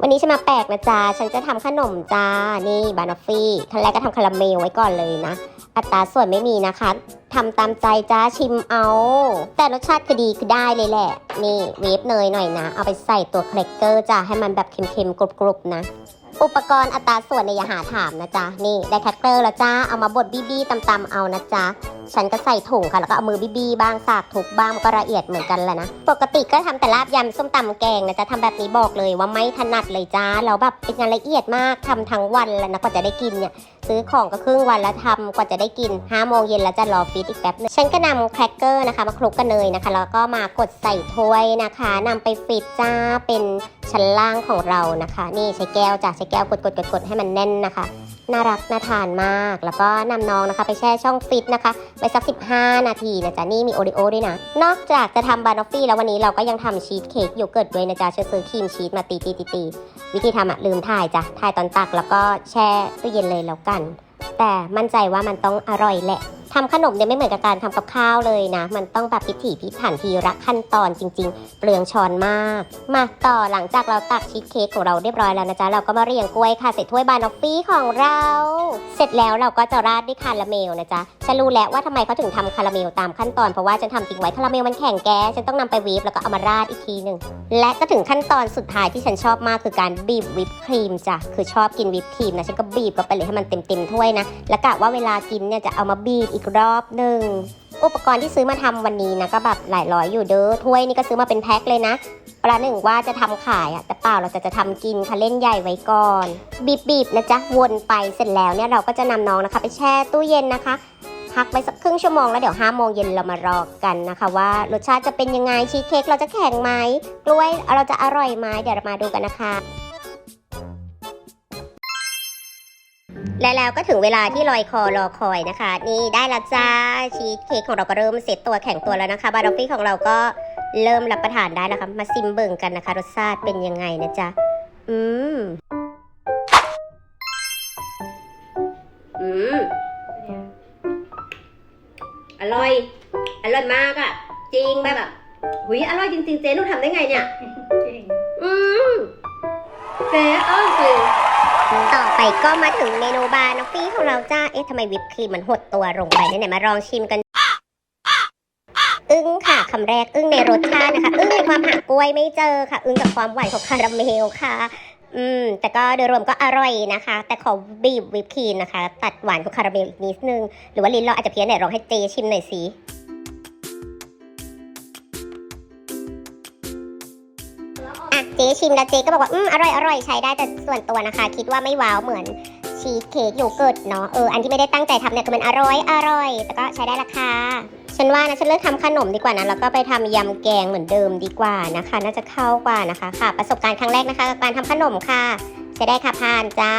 วันนี้ฉันมาแปลกนะจ๊ะ ฉันจะทำขนมจ้า นี่บานอฟฟี่ขั้นแรกก็ทำคาราเมลไว้ก่อนเลยนะ อัตราส่วนไม่มีนะคะทำตามใจจ้าชิมเอา แต่รสชาติคือดีคือได้เลยแหละ นี่เวฟเนยหน่อยนะ เอาไปใส่ตัวเครกเกอร์จ้าให้มันแบบเค็มๆกรุบๆนะ อุปกรณ์อัตราส่วนในยอย่าหาถามนะจ๊ะ นี่ได้แครกเกอร์แล้วจ้า เอามาบดบี้ๆตำๆเอานะจ๊ะ ฉันก็ใส่ถุงค่ะ แล้วก็เอามือบี้ๆบ้างสากทุบบ้างมันก็ละเอียดเหมือนกันแหละนะ ปกติก็ทำแต่ลาบยำส้มตำแกงนะจ๊ะทำแบบนี้บอกเลยว่าไม่ถนัดเลยจ้าแล้วแบบเป็นงานละเอียดมากทำทั้งวันแล้วนะกว่าจะได้กินเนี่ยซื้อของก็ครึ่งวันแล้วทำกว่าจะได้กิน5โมงเย็นแล้วจะรอฟีดอีกแป๊บนึงฉันก็นำแครกเกอร์นะคะมาคลุกกับเนยนะคะ แล้วก็มากดใส่ถ้วยนะคะนำไปฟีดจ้าเป็นชั้นล่างของเรานะคะ นี่ใช้แก้วจ้ะใช้แก้วกดกดกดกดให้มันแน่นนะคะ น่ารักน่าทานมาก แล้วก็นำน้องนะคะ ไปแช่ช่องฟิตนะคะไปสัก 15 นาทีนะจ๊ะนี่มีโอริโอด้วยนะ นอกจากจะทำบานอฟฟี่แล้ววันนี้เราก็ยังทำชีสเค้กโยเกิร์ตด้วยนะจ๊ะฉันซื้อครีมชีสมาตีตีตีตีวิธีทำอะลืมถ่ายจ้ะถ่ายตอนตักแล้วก็แช่ตู้เย็นเลยแล้วกัน แต่มั่นใจว่ามันต้องอร่อยแหละ ทำขนมเนี่ยไม่เหมือนกับการทำกับข้าวเลยนะ มันต้องแบบพิถีพิถันทีละขั้นตอนจริง ๆ เปลืองช้อนมาก มาต่อหลังจากเราตักชีสเค้กของเราเรียบร้อยแล้วนะจ๊ะ เราก็มาเรียงกล้วยค่ะใส่ถ้วยบานอฟฟี่ของเรา เสร็จแล้วเราก็จะราดด้วยคาราเมลนะจ๊ะ ฉันรู้แล้วว่าทำไมเขาถึงทำคาราเมลตามขั้นตอนเพราะว่าฉันทำทิ้งไว้คาราเมลมันแข็งแก๊สฉันต้องนำไปวีฟแล้วก็เอามาราดอีกทีหนึ่งและก็ถึงขั้นตอนสุดท้ายที่ฉันชอบมากคือการบีบวิปครีมจ้ะคือชอบกินวิปครีมนะฉันก็บีบลงไปเลยให้มันเต็มๆถ้วยนะแล้วกะว่าเวลากินเนี่ยจะเอามาบีบอีกรอบหนึ่งอุปกรณ์ที่ซื้อมาทำวันนี้นะก็แบบหลายร้อยอยู่เด้อถ้วยนี่ก็ซื้อมาเป็นแพ็คเลยนะประหนึ่งว่าจะทำขายอะแต่เปล่าเราจะจะทำกินค่ะเล่นใหญ่ไว้ก่อน บีบๆนะจ๊ะวนไปเสร็จแล้วเนี่ยเราก็จะนำน้องนะคะ ไปแช่ตู้เย็นนะคะพักไปสักครึ่งชั่วโมงแล้วเดี๋ยว5โมงเย็นเรามารอกันนะคะ ว่ารสชาติจะเป็นยังไงชีสเค้กเราจะแข็งไหมกล้วยเราจะอร่อยไหมเดี๋ยวเรามาดูกันนะคะ และแล้วก็ถึงเวลาที่ลอยคอรอคอยนะคะ นี่ได้แล้วจ้าชีสเค้กของเราก็เริ่มเซตตัวแข็งตัวแล้วนะคะบาร์ฟี่ของเราก็เริ่มรับประทานได้แล้วค่ะมาซิมเบิ่งกันนะคะ รสชาติเป็นยังไงนะจ๊ะอืมอืมอร่อย อร่อยมากอะ่ะ จริงแบบหุยอร่อยจริงๆเจ๊หนูทำได้ไงเนี่ย ก็มาถึงเมนูบาร์นอฟฟี่ของเราจ้า เอ๊ะทำไมวิปครีมมันหดตัวลงไปเนี่ยไหนมาลองชิมกัน อึ้งค่ะคำแรกอึ้งในรสชาตินะคะ อึ้งในความหากล้วยไม่เจอค่ะ อึ้งกับความหวานของคาราเมลค่ะ อืม แต่ก็โดยรวมก็อร่อยนะคะ แต่ขอบีบวิปครีมนะคะ ตัดหวานของคาราเมลอีกนิดนึง หรือว่าลิ้นเราอาจจะเพี้ยนเนี่ยลองให้เจชิมหน่อยสิ เจชิมแล้วเจ๊ก็บอกว่า อืมอร่อยอร่อยใช้ได้แต่ส่วนตัวนะคะ คิดว่าไม่ว้าวเหมือนชีสเค้กโยเกิร์ตเนาะเอออันที่ไม่ได้ตั้งใจทำเนี่ยคือมันอร่อยอร่อย แต่ก็ใช้ได้ราคาฉันว่านะฉันเลือกทำขนมดีกว่านะแล้วก็ไปทำยำแกงเหมือนเดิมดีกว่านะคะ น่าจะเข้ากว่านะคะค่ะ ประสบการณ์ครั้งแรกนะคะกับการทำขนมค่ะใช้ได้ค่ะผ่านจ้า